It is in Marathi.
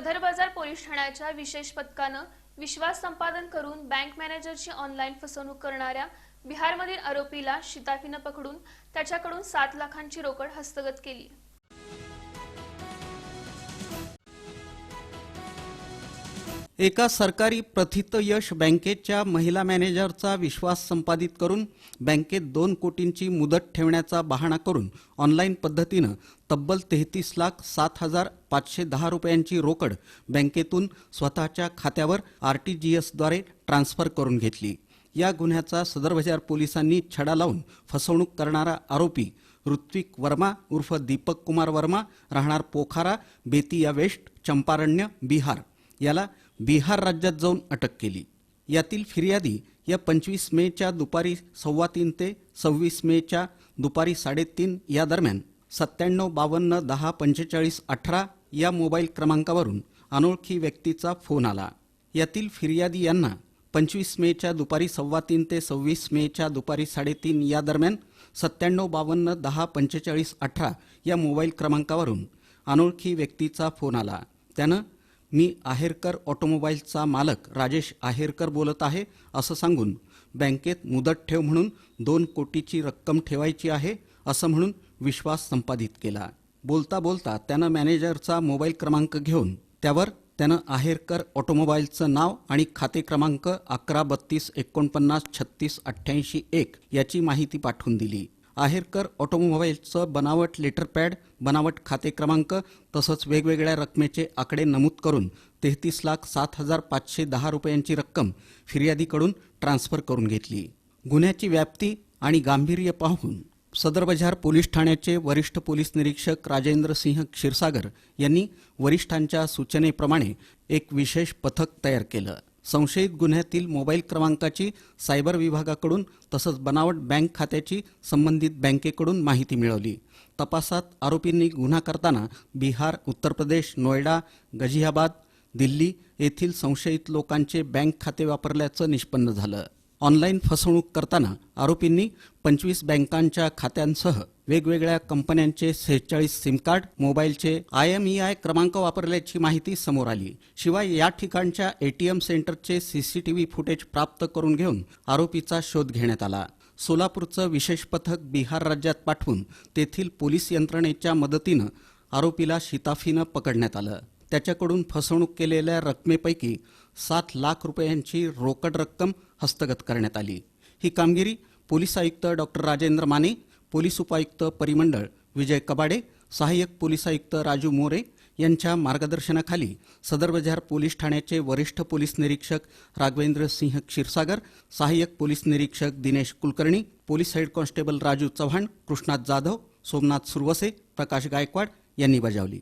सदर बाजार पोलीस ठाण्याच्या विशेष पथकानं विश्वास संपादन करून बँक मॅनेजरची ऑनलाईन फसवणूक करणाऱ्या बिहारमधील आरोपीला शिताफीनं पकडून त्याच्याकडून सात लाखांची रोकड हस्तगत केली. एका सरकारी प्रथितयश बँकेच्या महिला मॅनेजरचा विश्वास संपादित करून बँकेत दोन कोटींची मुदत ठेवण्याचा बहाणा करून ऑनलाईन पद्धतीनं तब्बल तेहतीस लाख सात हजार पाचशे दहा रुपयांची रोकड बँकेतून स्वतःच्या खात्यावर आर टी जी एसद्वारे ट्रान्स्फर करून घेतली. या गुन्ह्याचा सदर बाजार पोलिसांनी छडा लावून फसवणूक करणारा आरोपी ऋत्विक वर्मा उर्फ दीपक कुमार वर्मा राहणार पोखारा बेतिया वेस्ट चंपारण्य बिहार. याला बिहार राज्यात जाऊन अटक केली. यातील फिर्यादी या पंचवीस मेच्या दुपारी सव्वा तीन ते सव्वीस मेच्या दुपारी साडेतीन या दरम्यान सत्त्याण्णव बावन्न दहा पंचेचाळीस अठरा या मोबाईल क्रमांकावरून अनोळखी व्यक्तीचा फोन आला. यातील फिर्यादी यांना पंचवीस मेच्या दुपारी सव्वा तीन ते सव्वीस मेच्या दुपारी साडेतीन या दरम्यान सत्त्याण्णव बावन्न दहा पंचेचाळीस अठरा या मोबाईल क्रमांकावरून अनोळखी व्यक्तीचा फोन आला. त्यानं मी आहेरकर ऑटोमोबाईलचा मालक राजेश आहेरकर बोलत आहे असं सांगून बँकेत मुदत ठेव म्हणून दोन कोटीची रक्कम ठेवायची आहे असं म्हणून विश्वास संपादित केला. बोलता बोलता त्यानं मॅनेजरचा मोबाईल क्रमांक घेऊन त्यावर त्यानं आहेरकर ऑटोमोबाईलचं नाव आणि खाते क्रमांक अकरा बत्तीस एकोणपन्नास छत्तीस अठ्ठ्याऐंशी एक याची माहिती पाठवून दिली. आहेरकर ऑटोमोबाईलचं बनावट लेटर पॅड बनावट खाते क्रमांक तसंच वेगवेगळ्या रकमेचे आकडे नमूद करून तेहतीस लाख सात हजार पाचशे दहा रुपयांची रक्कम फिर्यादीकडून ट्रान्स्फर करून घेतली. गुन्ह्याची व्याप्ती आणि गांभीर्य पाहून सदर बजार पोलीस ठाण्याचे वरिष्ठ पोलीस निरीक्षक राजेंद्र सिंह क्षीरसागर यांनी वरिष्ठांच्या सूचनेप्रमाणे एक विशेष पथक तयार केलं. संशयित गुन्ह्यातील मोबाईल क्रमांकाची सायबर विभागाकडून तसंच बनावट बँक खात्याची संबंधित बँकेकडून माहिती मिळवली. तपासात आरोपींनी गुन्हा करताना बिहार उत्तर प्रदेश नोएडा गझियाबाद दिल्ली येथील संशयित लोकांचे बँक खाते वापरल्याचं निष्पन्न झालं. ऑनलाईन फसवणूक करताना आरोपींनी पंचवीस बँकांच्या खात्यांसह वेगवेगळ्या कंपन्यांचे सेहेचाळीस सिम कार्ड मोबाईलचे आय एम ई आय क्रमांक वापरल्याची माहिती समोर आली. शिवाय या ठिकाणच्या एटीएम सेंटरचे सीसीटीव्ही फुटेज प्राप्त करून घेऊन आरोपीचा शोध घेण्यात आला. सोलापूरचं विशेष पथक बिहार राज्यात पाठवून तेथील पोलीस यंत्रणेच्या मदतीनं आरोपीला शिताफीनं पकडण्यात आलं. त्याच्याकडून फसवणूक केलेल्या रकमेपैकी सात लाख रुपयांची रोकड रक्कम हस्तगत करण्यात आली. ही कामगिरी पोलीस आयुक्त डॉक्टर राजेंद्र माने पोलीस उपायुक्त परिमंडळ विजय कबाडे सहाय्यक पोलीस आयुक्त राजू मोरे यांच्या मार्गदर्शनाखाली सदर बाजार पोलीस ठाण्याचे वरिष्ठ पोलीस निरीक्षक राघवेंद्र सिंह क्षीरसागर सहाय्यक पोलीस निरीक्षक Dinesh Kulkarni police head constable Raju Chavan Krishnat Jadhav Somnath Surwase Prakash Gaikwad यांनी बजावली.